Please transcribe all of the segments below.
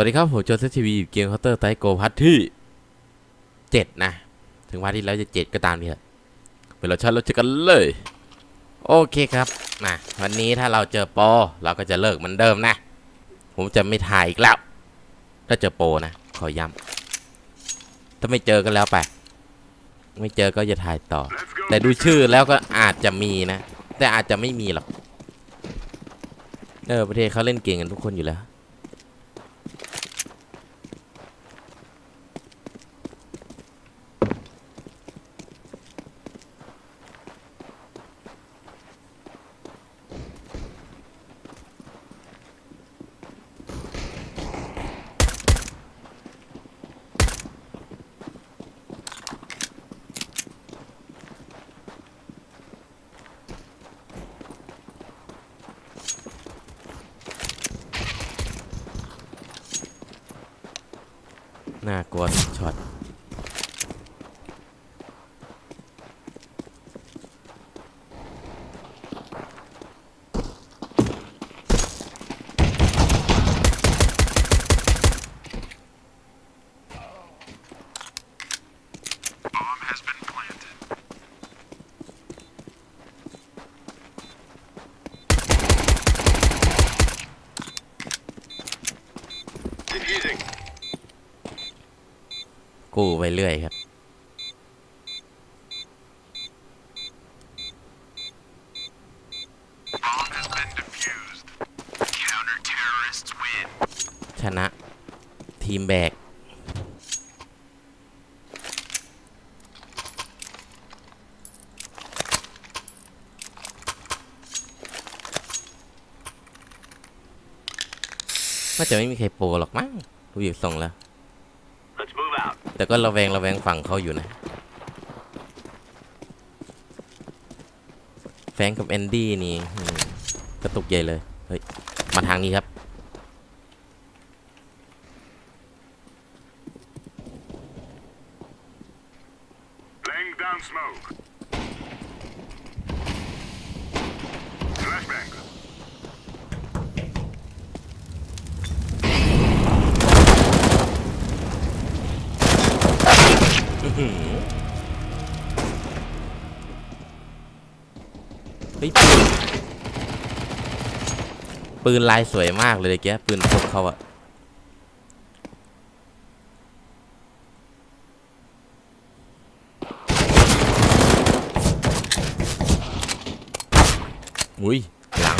วัสดีครับ ผมโจเซฟทีวีเกมเคาน์เตอร์ไตโกพัทที่เจ็ดนะ ถึงว่าที่แล้วจะเจ็ดก็ตามนี่แหละเวลาชันเราเจอกันเลย โอเคครับนะวันนี้ถ้าเราเจอโปเราก็จะเลิกเหมือนเดิมนะ ผมจะไม่ถ่ายอีกแล้ว ถ้าเจอโปนะ ขอย้ำถ้าไม่เจอก็แล้วไป ไม่เจอก็จะถ่ายต่อ แต่ดูชื่อแล้วก็อาจจะมีนะ แต่อาจจะไม่มีหรอกเออประเทศเขาเล่นเก่งกันทุกคนอยู่แล้ว น่ากลัวช็อต กู้ไปเรื่อยครับ ชนะ ทีมแบก น่าจะไม่มีใครโปรหรอกมั้งดูอยู่ส่งแล้ว แต่ก็ระแวงระแวงฝั่งเขาอยู่นะ แฟงกับแอนดี้นี่กระตุกใหญ่เลย เฮ้ย มาทางนี้ครับ เฮ้ยปืนปืนลายสวยมากเลยแกปืนพกเขาอะอุ้ยหลัง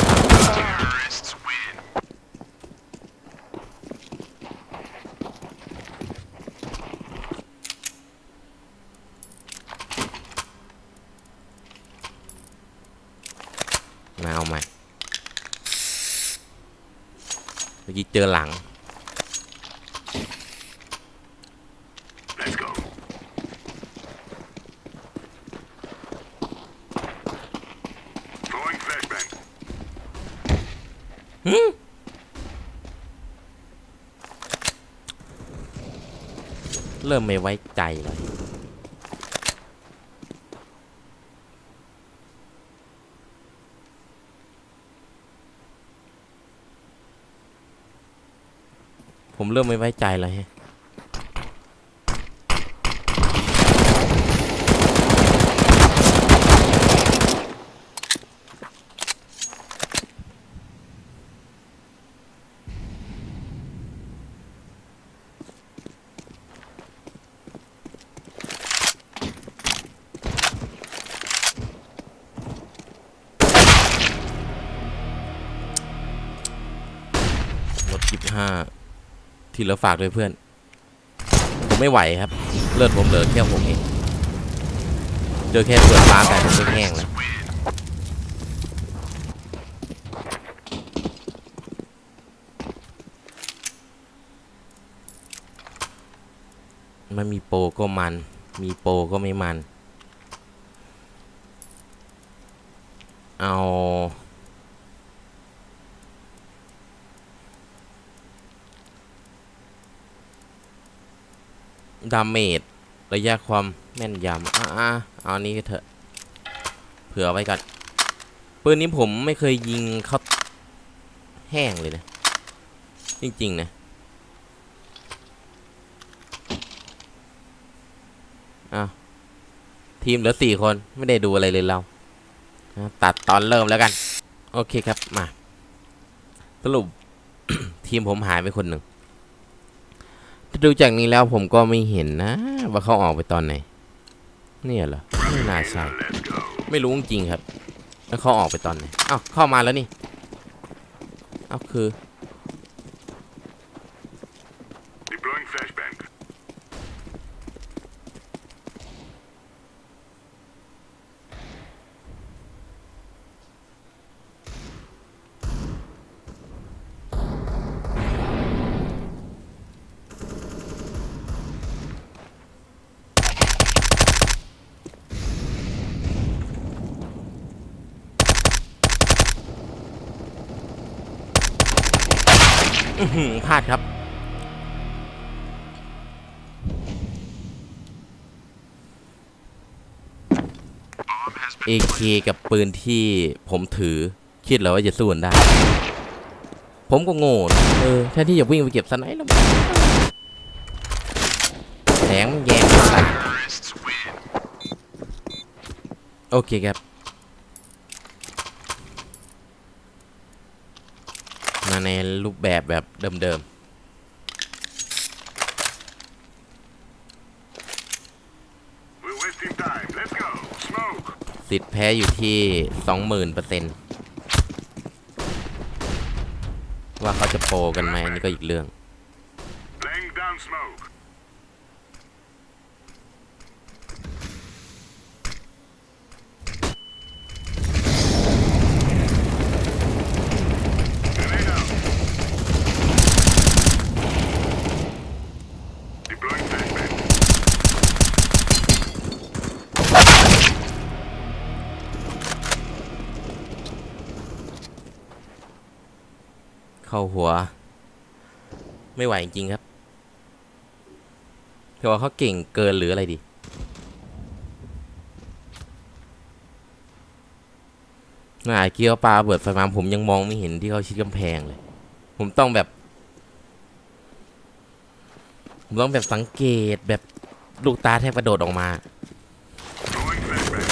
Terrorists win. มาเอาใหม่ เมื่อกี้เจอหลัง Let's go. Throwing flashbang. เริ่มไม่ไว้ใจเลย ผมเริ่มไม่ไว้ใจเลย ที่เหลือฝากด้วยเพื่อน ผมไม่ไหวครับ เลือดผมเหลือแค่ผมเองเจอแค่เปิดฟ้าแต่ผมไม่แห้งแล้วไมันมีโปรก็มัน มีโปรก็ไม่มัน เอา ดาเมจระยะความแม่นยำอ่าเอานี้เถอะเผื่อไว้ก่อนปืนนี้ผมไม่เคยยิงเขาแห้งเลยนะ จริง ๆ นะอ่าทีมเหลือสี่คนไม่ได้ดูอะไรเลยเรา ตัดตอนเริ่มแล้วกัน โอเคครับมา สรุป ทีมผมหายไปคนหนึ่ง ดูจากนี้แล้วผมก็ไม่เห็นนะ ว่าเขาออกไปตอนไหน เนี่ยเหรอไม่น่าใช่ไม่รู้จริงครับ แล้วเขาออกไปตอนไหนอ้าวเข้ามาแล้วนี่อ้าวคือ Deploying flashbang. อื้อหือ พลาดครับ Bomb has been AK กับปืนที่ผมถือคิดเหรอว่าจะสู้กันได้ ผมก็โง่นะเออแทนที่จะวิ่งไปเก็บสไนป์แล้วแสงมันแยงมา terrorists win. โอเคครับ มาในรูปแบบแบบเดิมๆ สิทธิ์แพ้อยู่ที่สองหมื่นเปอร์เซ็นต์ว่าเขาจะโปรกันไหมอันนี้ก็อีกเรื่อง เข้าหัว ไม่ไหวจริงครับแต่ว่าเขาเก่งเกินหรืออะไรดีน่าเกี้ยวปลาเบิดไฟมาผมยังมองไม่เห็นที่เขาชิดกำแพงเลย ผมต้องแบบ ผมต้องแบบสังเกตแบบลูกตาแทบกระโดดออกมา Throwing flashbang.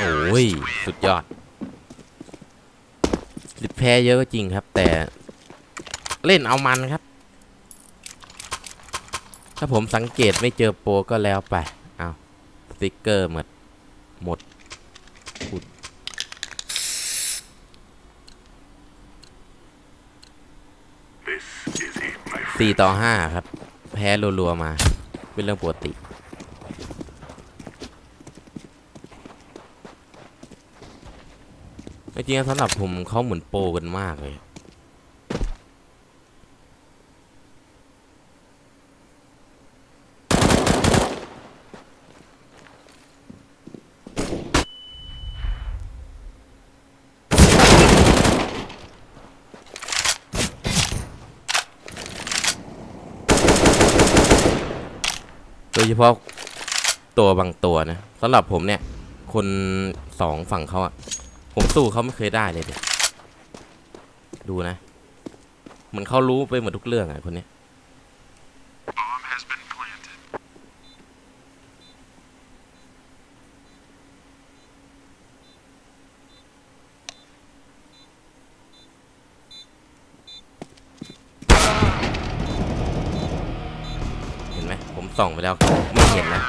โอ้ย สุดยอดลิดแพ้เยอะก็จริงครับ แต่เล่นเอามันครับ ถ้าผมสังเกตไม่เจอโปรก็แล้วไป เอาสติกเกอร์หมด หมด This is it, my friend. สี่ต่อห้าครับ แพ้รัวๆมา เป็นเรื่องปกติ จริงสำหรับผมเขาเหมือนโปกันมากเลยโดยเฉพาะตัวบางตัวนะสำหรับผมเนี่ย คนสองฝั่งเขาอะ ผมสู้เขาไม่เคยได้เลยเด็ดูนะ เหมือนเขารู้ไปหมดทุกเรื่องอะคนนี้เห็นไหมผมส่องไปแล้วไม่เห็นนะ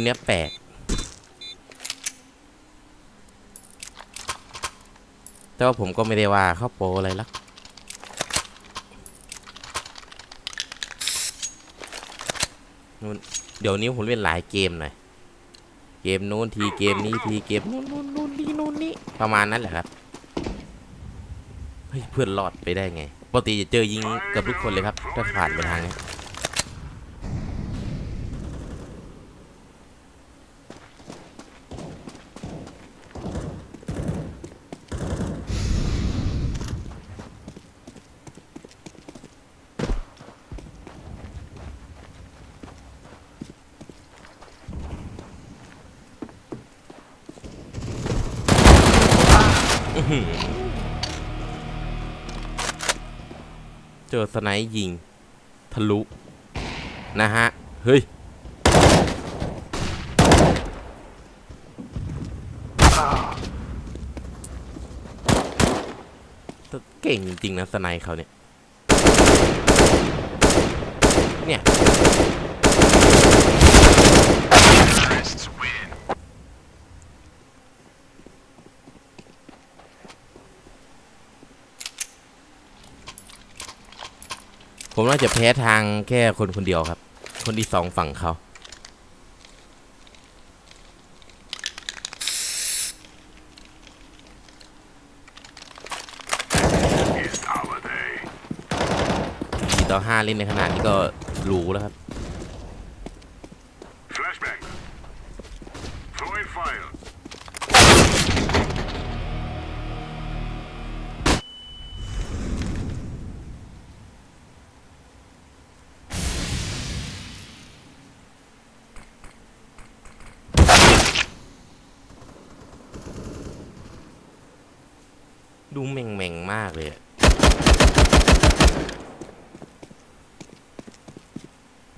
คนเนี้ยแปลก แต่ว่าผมก็ไม่ได้ว่าเข้าโปรอะไรลักนู่นเดี๋ยวนี้ผมเล่นหลายเกมหน่อย เกมนู้นทีเกมนี้ทีเกมนู้นนู้นนู้นนี่นู้นนี่ประมาณนั้นแหละครับ เฮ้ยเพื่อนรอดไปได้ไง ปกติจะเจอยิงเกับทุกคนเลยครับ ถ้าผ่านไปทางนี้ เหือ เจอสไนยิง ทะลุ นะฮะ เฮ้ย เก่งจริง ๆ นะสไนเขาเนี่ย เนี่ย ผมน่าจะแพ้ทางแค่คนคนเดียวครับ คนที่สองฝั่งเขาสี่ต่อห้าเล่นในขนาดนี้ก็รู้แล้วครับ ดูแม่งๆมากเลย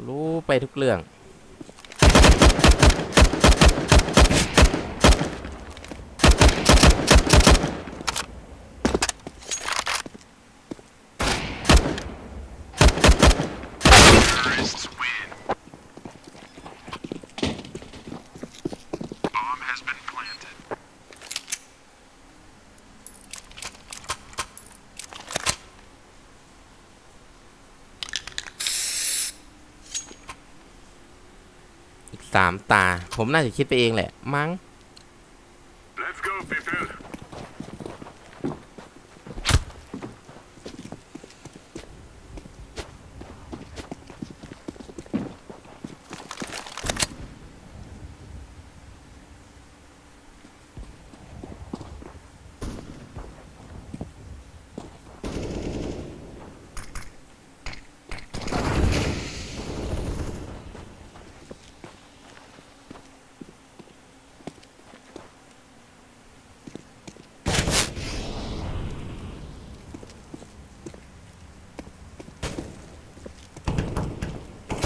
รู้ไปทุกเรื่อง สามตา ผมน่าจะคิดไปเองแหละ มั้ง Let's go, people.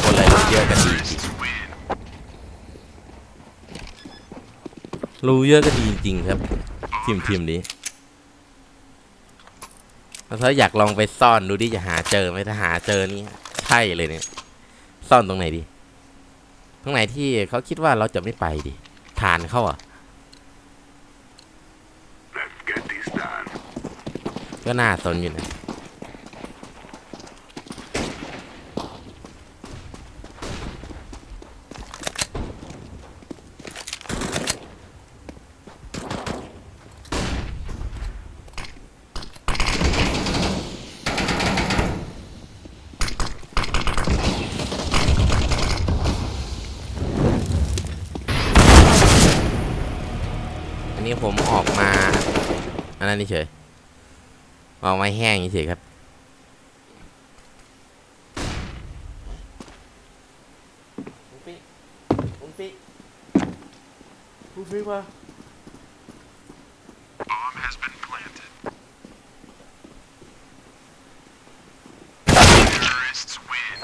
คนอะไรรู้เยอะกันดี Terrorists win. รู้เยอะก็ดีจริงๆครับ ทีมทีมนี้แล้วถ้าอยากลองไปซ่อนดูดิจะหาเจอไหมถ้าหาเจอนี่ใช่เลยเนี่ย ซ่อนตรงไหนดีตรงไหนที่เขาคิดว่าเราจะไม่ไปดิฐานเขาอะก็น่าสนอยู่นะ ผมออกมาอันนั้นเฉยออกมาแห้งเฉยครับปุ้งปิ๊ปุ้งปิ๊ปุ้งปิ๊มา Bomb has been planted. Terrorists win.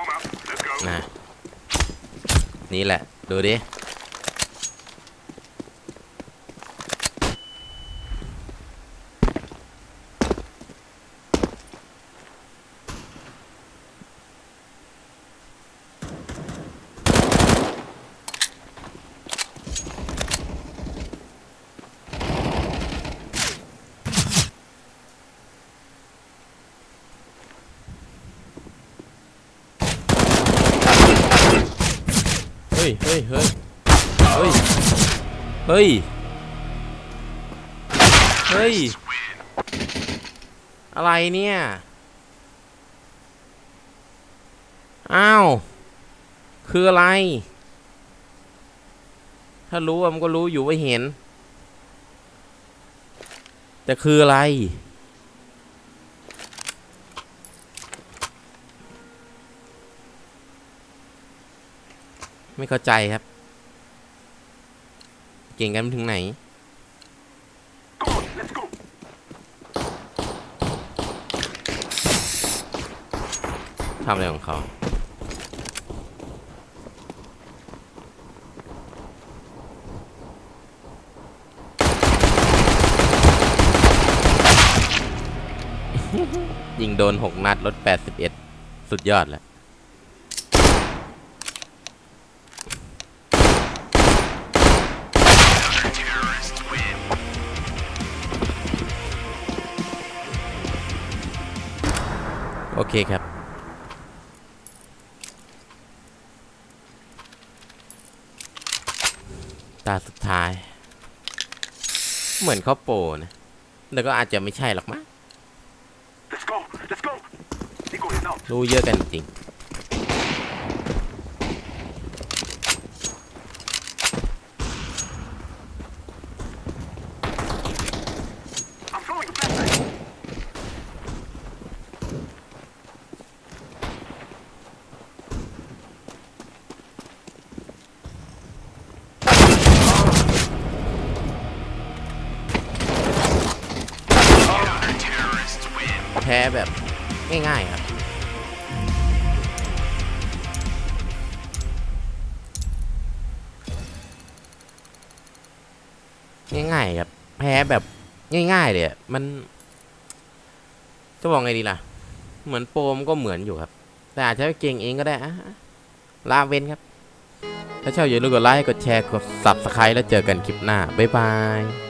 'em up. Let's go. นะ นี่แหละ ดูดิ ยเฮ้ยเฮ้ยเฮ้ยเฮ้ยเฮ้ยอะไรเนี่ยอ้าวคืออะไร ถ้ารู้มันก็รู้อยู่ว่าเห็น แต่คืออะไร ไม่เข้าใจครับ เก่งกันถึงไหน ทำอะไรของเขายิงโดนหกนัดลดแปดสิบเอ็ดสุดยอดแล้ว โอเคครับ ตาสุดท้าย เหมือนเขาโปรนะแต่ก็อาจจะไม่ใช่หรอกมั้ง Let's go, let's go. Nico is out. รู้เยอะกันจริง พ้แบบง่ายๆครับง่ายๆครับแพ้แบบง่ายๆเลยมัน จะบอกไงดีล่ะ เหมือนโปมก็เหมือนอยู่ครับ แต่อาจจะเก่งเองก็ได้อะลาเวนครับ ถ้าชอบอย่าลืมกดไลค์กดแชร์กด subscribe แล้วเจอกันคลิปหน้า บ๊ายบาย